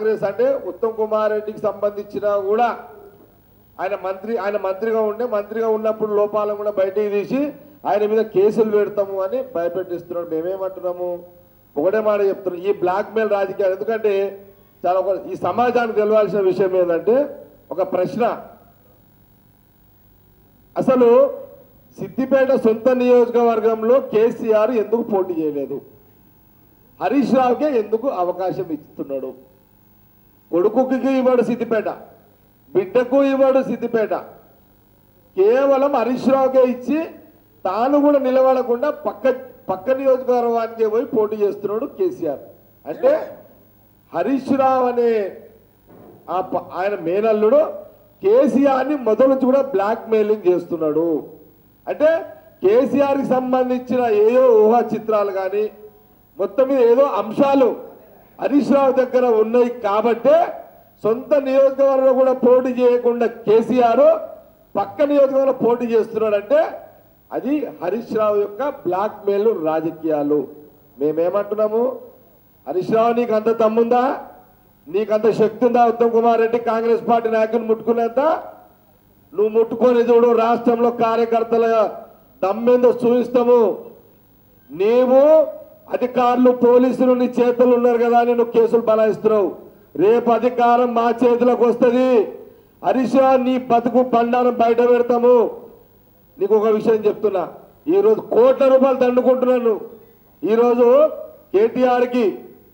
కాంగ్రెస్ అంటే ఉత్తమ్ కుమార్ రెడ్డికి సంబంధించిన కూడా ఆయన మంత్రి ఆయన మంత్రిగా ఉండే మంత్రిగా ఉన్నప్పుడు లోపాలను కూడా బయటికి తీసి ఆయన మీద కేసులు పెడతాము అని భయపెట్టిస్తున్నాడు. మేమేమంటున్నాము? ఒకటే మాట చెప్తున్నాం. ఈ బ్లాక్ మెయిల్ రాజకీయాలు ఎందుకంటే చాలా ఒక ఈ సమాజానికి తెలవాల్సిన విషయం ఏంటంటే ఒక ప్రశ్న. అసలు సిద్దిపేట సొంత నియోజకవర్గంలో కేసీఆర్ ఎందుకు పోటీ చేయలేదు? హరీష్ రావుకే ఎందుకు అవకాశం ఇస్తున్నాడు? కొడుకుకి ఇవ్వడు సిద్దిపేట బిడ్డకు ఇవ్వడు సిద్దిపేట. కేవలం హరీష్ రావుకే ఇచ్చి తాను కూడా నిలబడకుండా పక్క పక్క నియోజకవర్గానికి పోయి పోటీ చేస్తున్నాడు కేసీఆర్. అంటే హరీష్ రావు అనే ఆయన మేనల్లుడు కేసీఆర్ని మొదలు నుంచి కూడా బ్లాక్ మెయిలింగ్ చేస్తున్నాడు. అంటే కేసీఆర్కి సంబంధించిన ఏదో ఊహా చిత్రాలు కానీ మొత్తం మీద ఏదో అంశాలు హరీష్ రావు దగ్గర ఉన్నాయి కాబట్టే సొంత నియోజకవర్గంలో కూడా పోటీ చేయకుండా కేసీఆర్ పక్క నియోజకవర్గంలో పోటీ చేస్తున్నాడంటే అది హరీష్ రావు యొక్క బ్లాక్ మెయిల్ రాజకీయాలు. మేమేమంటున్నాము? హరీష్ రావు నీకు అంత తమ్ముందా? నీకంత శక్తి ఉందా ఉత్తమ్ కుమార్ రెడ్డి కాంగ్రెస్ పార్టీ నాయకులు ముట్టుకునేంత? నువ్వు ముట్టుకొని చూడు రాష్ట్రంలో కార్యకర్తల దమ్మేందో చూపిస్తాము. నీవు అధికారులు పోలీసులు నీ చేతులు ఉన్నారు కదా అని నువ్వు కేసులు బలాయిస్తున్నావు రేపు అధికారం మా చేతిలోకి వస్తుంది. హరీష్ రావు నీ బతుకు బండారం బయట పెడతాము. నీకు ఒక విషయం చెప్తున్నా. ఈరోజు కోట్ల రూపాయలు దండుకుంటున్నాను. ఈరోజు కేటీఆర్కి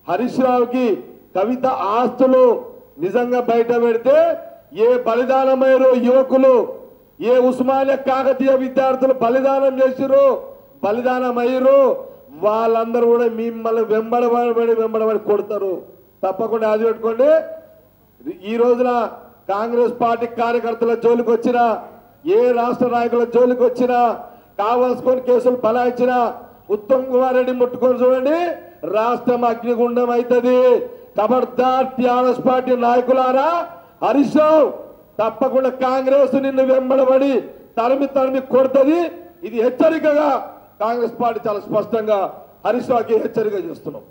హరీష్ రావుకి కవిత ఆస్తులు నిజంగా బయట పెడితే ఏ బలిదానమయ్యారు యువకులు ఏ ఉస్మానియా కాకతీయ విద్యార్థులు బలిదానం చేసిరు బలిదానం అయ్యారు వాళ్ళందరూ కూడా మిమ్మల్ని వెంబడబడి వెంబడబడి కొడతారు. తప్పకుండా అది పెట్టుకోండి. ఈ రోజున కాంగ్రెస్ పార్టీ కార్యకర్తల జోలికి వచ్చినా ఏ రాష్ట్ర నాయకుల జోలికి వచ్చినా కావాల్సుకొని కేసులు బలాయించినా ఉత్తమ్ కుమార్ రెడ్డి ముట్టుకొని చూడండి రాష్ట్రం అగ్నిగుండం అవుతుంది ఖబర్దార్ టిఆర్ఎస్ పార్టీ నాయకులారా హరీష్ తప్పకుండా కాంగ్రెస్ నిన్ను వెంబడబడి తరిమి తరిమి కొడుతుంది. ఇది హెచ్చరికగా కాంగ్రెస్ పార్టీ చాలా స్పష్టంగా హరీష్ రావుకి హెచ్చరిక చేస్తున్నాం.